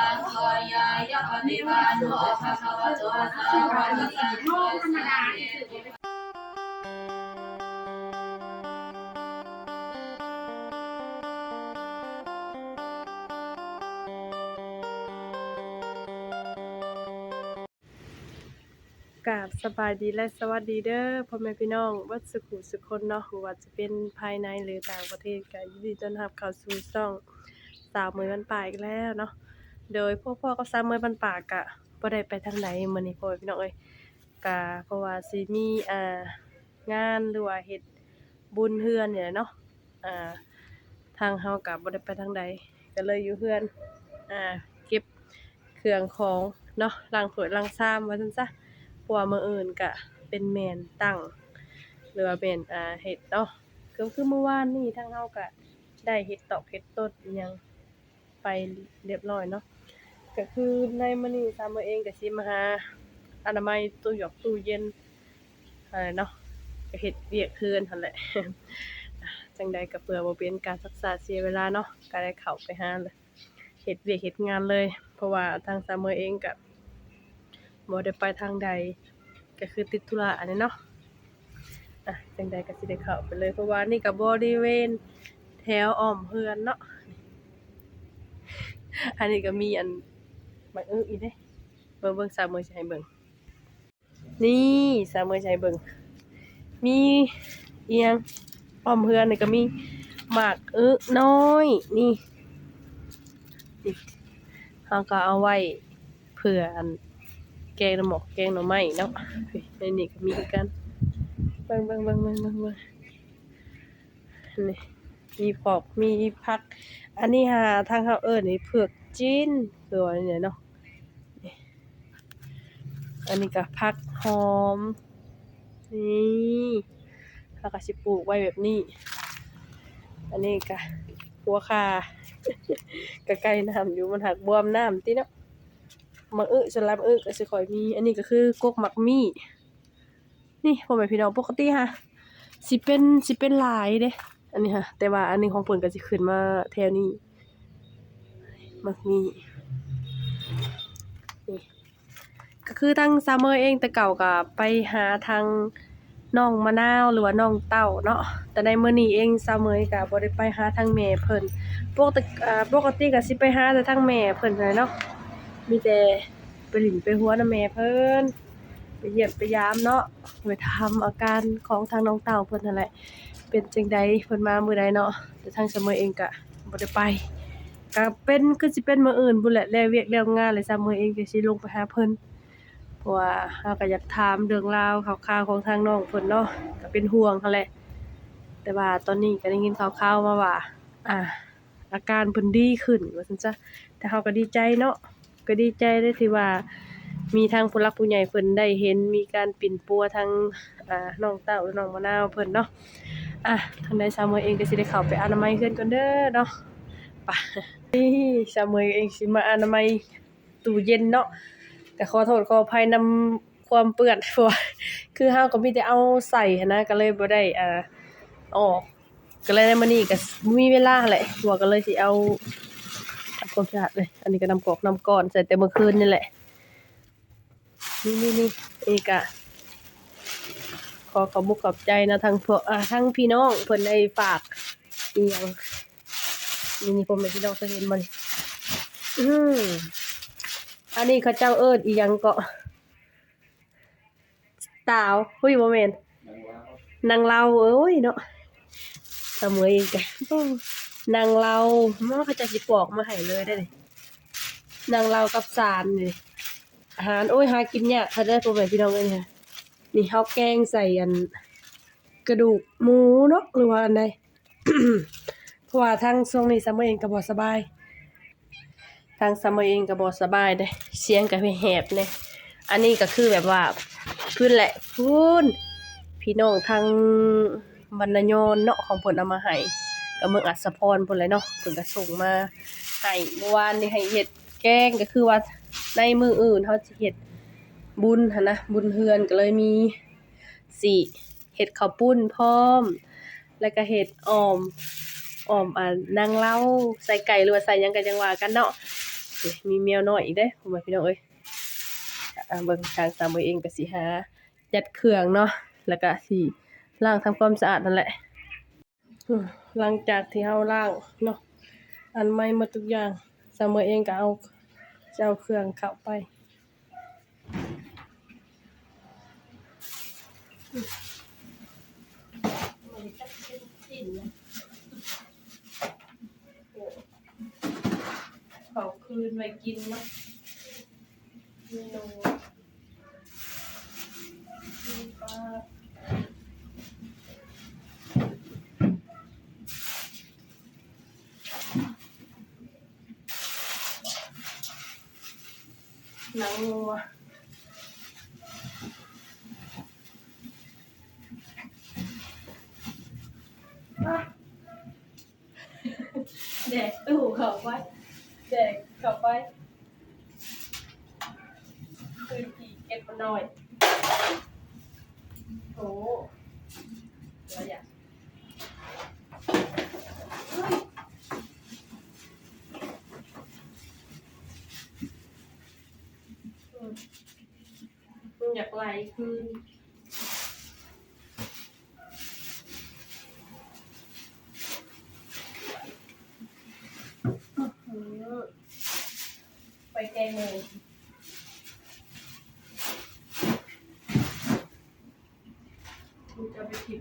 สังโฆยายะปฏิปันโนภะคะวะโตสาวกสังโฆธรรมดากราบสบายดีและสวัสดีเด้อพ่อแม่พี่น้อง วัดสุขุสุคนเนาะหือว่าจะเป็นภายในหรือต่างประเทศก็ยินดีต้อนรับเข้าสู่ช่องสาวมือบันป่าอีกแล้วเนาะ โดยพวกพ่อก็สาวมือบันป่ากะบ่ได้ไปทางไหนมื้อนี้พ่อพี่น้องเอ้ยกะเพราะว่าสิมีอ่างานหรือว่าเฮ็ดบุญเฮือนนี่ยเนาะอ่าทางเฮาก็บ่ได้ไปทางใดก็เลยอยู่เฮือนอ่าเก็บเครื่องของเนาะล้างถ้วยล้างชามว่าซั่นซะเพราะว่ามื้ออื่นก็เป็นแมนตั้งหรือว่าเป็นอ่าเฮ็ดเนาะก็คือเมื่อวานนี้ทางเฮาก็ได้เฮ็ดตอกเฮ็ดต้นอิหยังไปเรียบร้อยเนาะ ก็คือในมื้อนี้ซามื้อเองก็สิมาหาอนามัยตู้หยอกตู้เย็นอะไรเนาะก็เฮ็ดเวียกคืนหั่นแหละจังใดก็เพื่อบ่เป็นการศึกษาเสียเวลาเนาะก็ได้เข้าไปหาเลยเฮ็ดเวียกเฮ็ดงานเลย เพราะว่าทางซามื้อเองก็บ่ได้ไปทางใดก็คือติดธุระอันนี้เนาะอะจังใดก็สิได้เข้าไปเลยเพราะว่านี่ก็บริเวณแถวอ้อมเฮือนเนาะอันนี้ก็มีอัน บักอึอีเด้เบิ่งเบิ่งสามมือสิให้เบิ่งนี่สามมือสิให้เบิ่งมีเอียงอ้อมเฮือนนี่ก็มีหมากเอึน้อยนี่นี่เฮาก็เอาไว้เผื่ออันแกงหน่อหมกแกงหน่อไม้เนาะในนี่ก็มีกันเบิ่งเบิ่งเบิ่งเบิ่งเบิ่งเบิ่งนี่มีปอกมีผัก อันนี้หาทางเขาเอิ้นนี่เผือก จีนคือว่าเนี่ยเนาะอันนี้ก็ผักหอม นี่แล้วก็สิปลูกไว้แบบนี้ อันนี้ก็หัวคาก็ใกล้น้ำอยู่มันหักบวมน้ำติเนาะมักอึสลับอึก็สิค่อยมี อันนี้ก็คือกกมักมี่ นี่พ่อแม่พี่น้องปกติค่ะสิเป็นสิเป็นลายเด้ อันนี้ค่ะแต่ว่าอันนี้ของเพิ่นก็สิขึ้นมาแถวนี้ มักมีนี่ก็คือทางซัมเมอร์เองแต่เก่าก็ไปหาทางน้องมะนาวหรือว่าน้องเต้าเนาะแต่ในมื้อนี้เองซัมเมอร์ก็บ่ได้ไปหาทางแม่เพิ่นปกติอ่าปกติก็สิไปหาแต่ทางแม่เพิ่นนั่นเนาะมีแต่ไปหลินไปหัวนะแม่เพิ่นไปเยี่ยมไปยามเนาะไปทำอาการของทางน้องเต่าเพิ่นนั่นแหละเป็นจังใดเพิ่นมามื้อใดเนาะแต่ทางเสมเมอร์เองก็บ่ได้ไป ก็เป็นคือสิเป็นมื้ออื่นพุ่นแหละแล้วเวียกแล้วงานเลยซะมื้อเองก็สิลงไปหาเพิ่นเพราะว่าเฮาก็อยากถามเรื่องราวข่าวๆของทางน้องเพิ่นเนาะก็เป็นห่วงหั่นแหละ แต่ว่าตอนนี้ก็ได้ยินข่าวๆมาว่า อ่า อาการเพิ่นดีขึ้นว่าซั่นจะแต่เฮาก็ดีใจเนาะก็ดีใจได้ที่ว่ามีทางผู้หลักผู้ใหญ่เพิ่นได้เห็นมีการปิ่นปัวทางอ่าน้องเต้าหรือน้องมะนาวเพิ่นเนาะอะทางใดซาวเมอเองก็สิได้เข้าไปอนามัยเฮือนก่อนเด้อเนาะ ไปนี่ซาเมอเองสิมาอนามัยตู้เย็นเนาะก็ขอโทษขออภัยนำความเปื้อนเพราะว่าคือเฮาก็มีแต่เอาใส่นะก็เลยบ่ได้อ่าออกก็เลยในมื้อนี้ก็มีเวลาแหละหัวก็เลยสิเอาทำความสะอาดเลย อันนี้ก็นำกอกนำก้อนใส่แต่เมื่อคืนนี่แหละ นี่นี่นี่อีกอะขอขอบมุกขอบใจนะทั้งพวกอ่าทั้งพี่น้องเพิ่นได้ฝากอีหยัง นี่นี่ผมเป็นพี่น้องเคยเห็นมันอืมอันนี้เขาเจ้าเอิ้นอีหยังเก็ตาวหุ้ยบ่แม่นนางเราเอ้ยเนาะเสมอเองกันนางเรามันเขาจะสิปอกมาให้เลยได้เลยนางเรากับสารนี่อาหารโอ้ยหากินยากถ้าได้พวกแบบพี่น้องเลยเนี่ยนี่ข้าวแกงใส่อัน กระดูกหมูเนาะหรือว่าอันใด เพราะว่าทางช่วงนี้ซัมเมอร์เองก็บ่สบายทางซัมเมอร์เองก็บ่สบายเด้เสียงก็แหบเนี่ยอันนี้ก็คือแบบว่าพื้นแหละพื้นพี่น้องทางบรรณยนเนาะของเพิ่นเอามาให้ก็เมืองอัศพรพุ่นแหละเนาะเพิ่นก็ส่งมาให้เมื่อวานนี่ให้เฮ็ดแกงก็คือว่าในมืออื่นเฮาสิเฮ็ดบุญหั่นนะบุญเฮือนก็เลยมีสิเฮ็ดข้าวปุ้นพร้อม แล้วก็เฮ็ดออม ออมอ่านางเล่าใส่ไก่หรือว่าใส่ยังก็จังหว่ากันเนาะนี่มีแมวน้อยอีกเด้พ่อแม่พี่น้องเอ้ยอ่าเบิ่งทางสามเบอร์เองก็สิหาจัดเครื่องเนาะแล้วก็สิล้างทำความสะอาดนั่นแหละหลังจากที่เฮาล้างเนาะอันใหม่หมดทุกอย่างสามเอร์เองก็เอาจะเอาเครื่องเข้าไปเขา คืนไว้กินเนาะเมนูมีปลาหนังงัวอะแดกตู้เข้าไป แดกเข้าไปคือกี่เก็บมาหน่อยโอ้แล้วอย่าเฮ้ยอืมอยากไหลคืนอื้อหือไปแกงเลยคุณจะไปผิด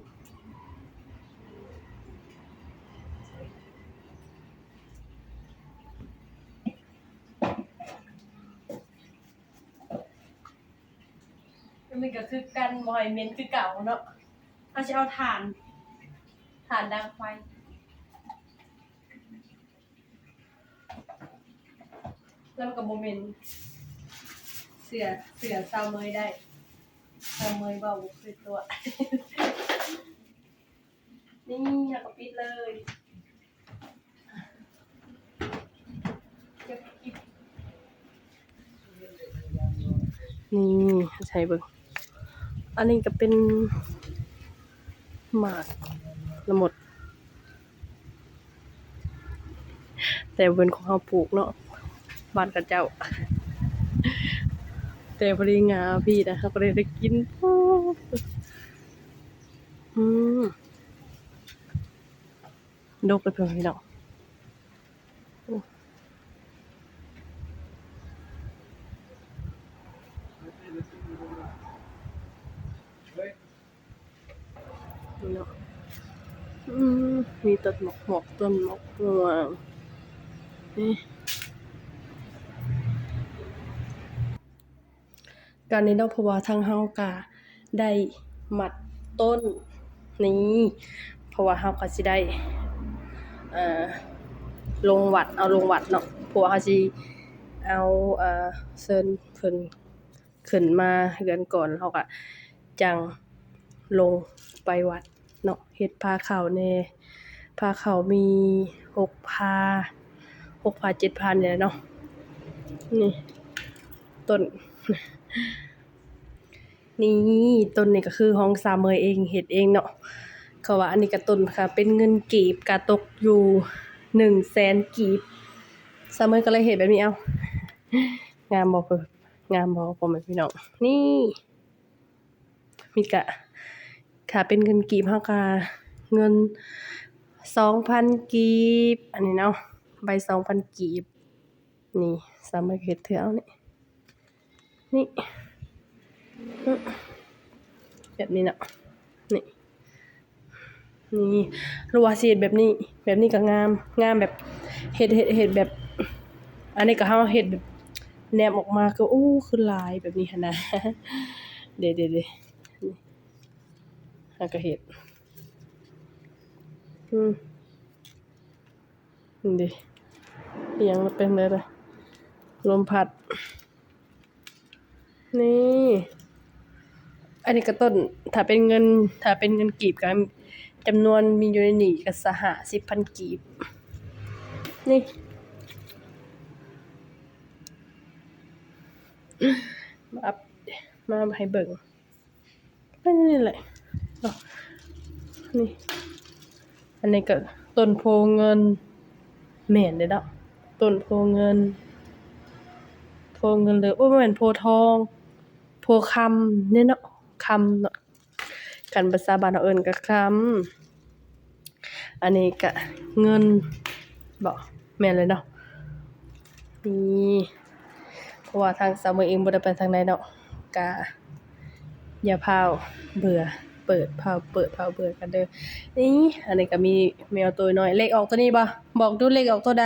มั นก็คือกันบอยเมนคือเก่าเนาะเอาจะเอาถ่านถ่านดังไฟแล้วกับโมเมนต์เสือเสือซาวเมยได้ซาวเมยเบาบุคือตัว นี่อยากกับปิดเลยนี่ใช้เบิ่ง อันนี้ก็เป็นหมากละหมด แต่เป็นของเราปลูกเนาะบ้านกับเจ้า แต่พอดีงาพี่นะครับก็เลยได้กินอืมดกไปเพื่อนพี่น้อง เนาะมีต้นหมอกหมอกต้นหมอกม่วงนี่การนี้เนาพราะว่าทางเฮาก็ได้หมัดต้นนี้เพราะว่าเฮาก็สิได้อ่อลงวัดเอาลงวัดเนาะเพราะว่าเฮาสิเอาเอ่อเชิญเพิ่นขึ้นมาเรือนก่อนเฮาก็จัง ลงไปวัดเนาะเฮ็ดผ้าขาวแน่ผ้าขามี6ผ้า6ผ้า7ผ้าเนี่ยเนาะนี่ต้น นี่ต้นนี่ก็คือห้องสามเมยเองเฮ็ดเองเนาะเขาว่าอันนี้ก็ต้นค่ะ เป็นเงินกีบก็ตกอยู่หนึ่งแสนกีบสามเมยก็เลยเฮ็ดแบบนี้เอางามบ่เงามบ่พ่อแม่พี่น้องนี่ มีกะ ค่ะเป็นเงินกีบเฮาก็เงิน2,000กีบ อันนี้เนาะใบ2,000กีบ นี่สามเมยก็เฮ็ดเถือเอานี่นี่แบบนี้เนาะนี่นี่รัวาสิเฮ็ดแบบนี้แบบนี้ก็งามงามแบบเฮ็ดเฮ็ดเฮ็ดแบบ อันนี้ก็เฮาเฮ็ดแบบแนมออกมาก็โอ้คือลายแบบนี้นะเด้ๆๆนี่เฮาก็เฮ็ดอืมดิอิหยังมันเป็นเลยล่ะลมพัด นี่ อันนี้ก็ต้น ถ้าเป็นเงิน ถ้าเป็นเงินกีบก็จำนวนมีอยู่ในหนี้ก็สห10,000กีบ นี่มาอัปมาให้เบิ่งก็นี่แหละ นี่ อันนี้ก็ต้นโพเงินแม่นเด้อเนาะต้นโพเงิน โพเงินเหลือโอ้ยบ่แม่นโพทอง โพคำเนี่ยเนาะคำเนาะกันภาษาบ้านเราเอิ้นก็คำอันนี้ก็เงินบ่แม่นเลยเนาะนี่เพราะว่าทางสาวเมือเองบ่ได้ไปทางใดเนาะก็อย่าพาวเบื่อ เปิดพาเปิดพาเบื่อกันเด้อนี่อันนี้ก็มีแมวตัวน้อยเลขออกตัวนี้บ่บอกดูเลขออกตัวใด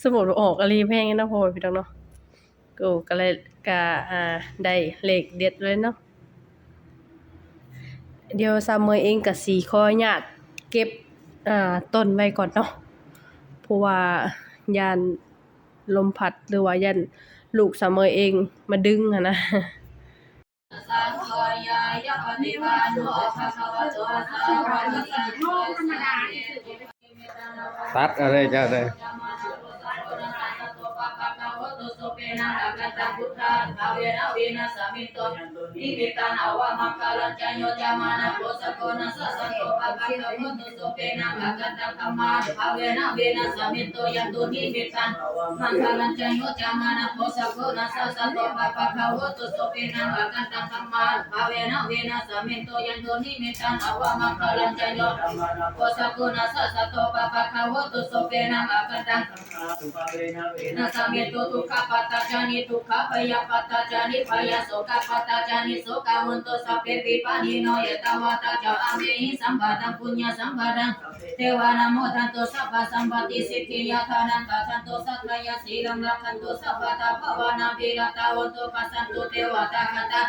สมมุติว่าออกอะลีแพงเนาะพ่อพี่น้องเนาะก็ก็เลยก็อ่าได้เลขเด็ดเลยเนาะเดี๋ยวซามเมอเองก็สิขออนุญาตเก็บอ่าต้นไว้ก่อนเนาะเพราะว่ายานลมพัดหรือว่าย่านลูกซามเมอเองมาดึงหันนะ ฏิวานโนภะคะวะโตสาวะนิสังโฆธรรมดาตัดอะไรจะได้นิมิโตังอวะมังคลัญจโยจามานะโพสะโกนะสะสะโตปะปะกะโมตุโสเปนะกะกะตะกัมมาภาเวนะเวนะสามิโตยันตุนิมิตังมังคลัญจโยจามานะโพสะโกนะสะสะโตปะปะกะโมตุโสเปนะกะกะตะกัมมาภาเวนะเวนะสามิโตยันตุนิมิตังอวะมังคลัญจโยโพสะโกนะสะสะโตปะปะกะโมตุโสเปนะกะกะตะนะสามิโตุทุกขปัตตาจานิทุกขปะยะปัตตาจานิปยโสกปัตตาจานิโสกหุนตุสัพเพปิปานิโนยตาวาตาจาอาเมหิสัมปะตังปุญญสัมปะตังเทวานะโมทันตุสัพพะสัมปติสิทธิยาทานังตาทันตุสัตตยสีลังรักขันตุสัพพะตาภวานาภิรตาวันตุปัสสันตุเทวตาคตา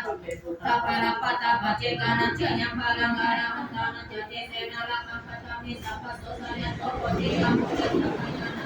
สัพพะระปะตาปะเจกานันเจยังภาลังอาราหันตานันเจเตเสนาลักขันปะตามิสัพพะโสสัยโตปะติยัมมุจจตังยา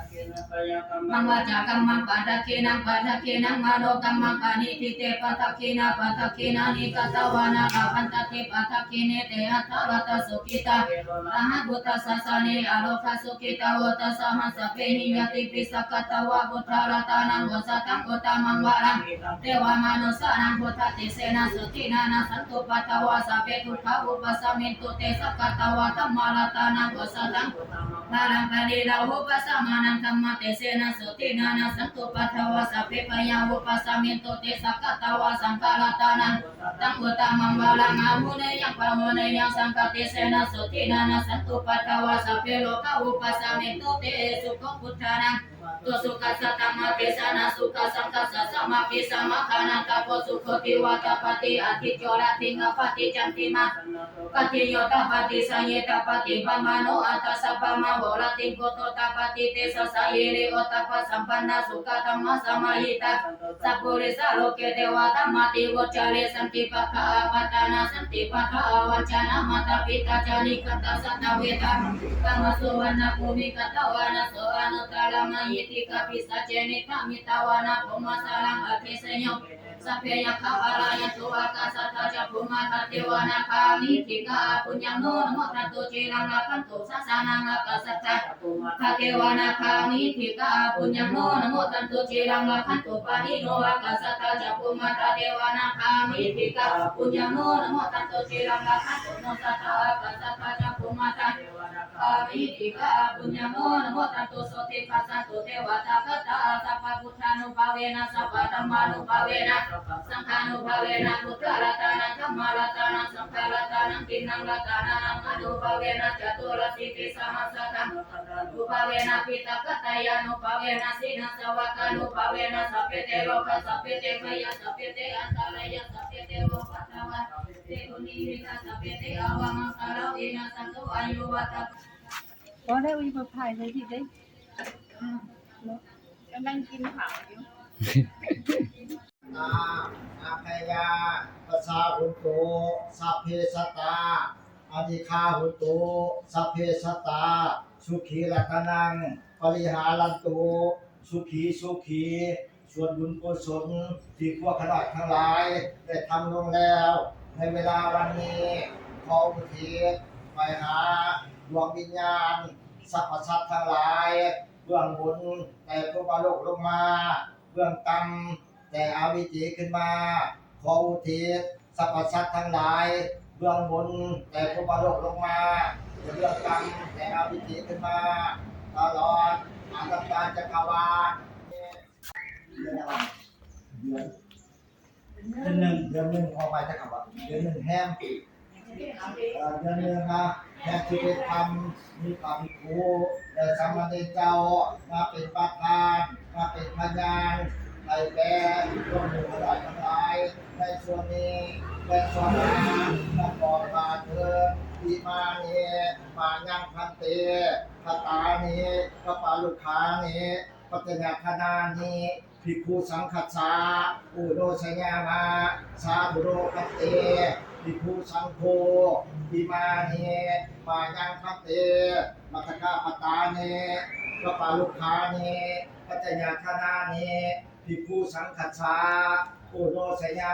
มัคเรอปารสิตาปรังเกสิเสปทวิโภคเรอภิเสเกอุทานามัคปะโตปังมุตติสุนาคตังสุมังปะปะตังสุหุติตังสุขานุสโมหันโตจะเยตังปมากัมมังปัตตะเคนังปัตตะเคนังมาโนกัมมังปานิทิเตปัตตะเคนะปัตตะเคนะนิกัตวานาคาปันตะเทปัตตะเคเนเตอัตถวัตสุขิตาอะหะบุตตสสะเนอโลคสุขิตาวัตสหัสะเปหิยติปิสกัตตวะบุตตรัตานังวสัตังกุตมังวารังเทวามนุสานังพุทธติเสนะสุตินานาสันตุปัตตวะสัพเพทุกขอุปสมินตุเตสกัตตวะธัมมาลตานังวสัตังมาลังกะลีลาหุปัสสะมานังธัมมะเตเสนะสุตินานาสันตุปัทวาสัพเพปยาหุปัสสะมินตุเตสักกะตวาสังฆาลตานังตังอุตตมังวาลังอาหุเนยังปะโมเนยังสังฆเตเสนะสุตินานาสันตุปัทวาสัพเพโลกหุปัสสมินตุเตสุขพุทธานังตุสุขัสสะธัมมะเตสนะสุขสังฆสัสสะมะปิสมะคานังตะโพสุขติวะมิโตปฏิสัยเตปฏิปัมมาโนอัตตสัพพมาโหรติโตตปฏิเตสสะเยเรโอตปะสัมปันนาสุขธรรมะสมาหิตาสัพพุริสาโลเกเทาเรสัน ปะคะปัตตานาสันติปะคะวัจนะมาตาปิตาจานิกัตตสัตตเวทากัมสุวรรณภูมิกัติกาปิสัจเจนิกามิตาวานะภูมิสารังอภิเสยสัพเพยคาปาลายตุอาคาสัตจัพพุมาตติวานาคามิติกาปุญญโนนโมทัตตุจิรังลักขันตุสัสานังลักขสัจจะทัตติวานาคามิติกาปุญญโนนโมทัตตุจิรังลักขันตุปานิโนอาคาสัตจัพพุมาตติวานาคามิติกาปุญญโนนโมทัตตุจิรังลักขันตุโนสัตตาอาคาสัตจ มาทัตติวานาคามิติกาปุญญังโนนโมทัตตุโสติปัสสันตุเทวตาคตาสัพพพุทธานุภาเวนะสัพพธรรมานุภาเวนะสังฆานุภาเวนะพุทธรัตานังธรรมรัตานังสังฆรัตานังตินังรัตานังอนุภาเวนะจตุรสิติสหัสสตังอุภาเวนะปิตาคตายานุภาเวนะสินะสวากานุภาเวนะสัพเพเตโลกสัพเพเตพยาสัพเพเตอันตรายสัพเพเตโลปัตตวะเต กุนิวิตาสัพเพเตอวังคาราวินาสันตุอายุวัตพอได้อุ้ยมาถ่ายเลยสิได้กำลังกินข้าวอยู่นาอาพยาปชาหุนโตสัพเพสตตาอธิคาหุนโตสัพเพสตตา สุขีลักนัง ปริหารันโตสุขีสุขีส่วนบุญกุศลที่พวกขนาดทั้งหลาย ได้ทำลงแล้ว ในเวลาวันนี้ขออุทิศไปหาดวงวิญญาณสรรพสัตว์ทั้งหลาย เบื้องบนแต่พระบาโลกลงมา เบื้องต่ำแต่อาวิจีขึ้นมาขออุทิศสรรพสัตว์ทั้งหลาย เบื้องบนแต่พระบาโลกลงมาเบื้องต่ำแต่อาวิจีขึ้นมาตลอดอาตการจักรวาลเดือนอะไรเดือน เดือนหนึ่งเดือนหนึ่งออกไปจะคำว่าเดือนหนึ่งแฮมเอ่อเดือนหนึ่งนะแค่ที่ได้ทำมีความรูได้สามเณรเจ้ามาเป็นประธานมาเป็นพยานในแก่ร่วมมือหลายทั้งหลายในส่วนนี้เป็นส่วนนานักบอลมาเธอที่มานี้มายังพันเตพระตานี้พระปาลูกค้านี้ปัจจญาคณานี้ ภิกขุสังคัสสาอุโดชยามาสาธุโรคัตเตภิกขุสังโฆอิมานิมายังพัตเตมัตตกาปตาเนพระปาลุคาเนปัจจญาคณาเนภิกขุสังคัสสาอุโรสยา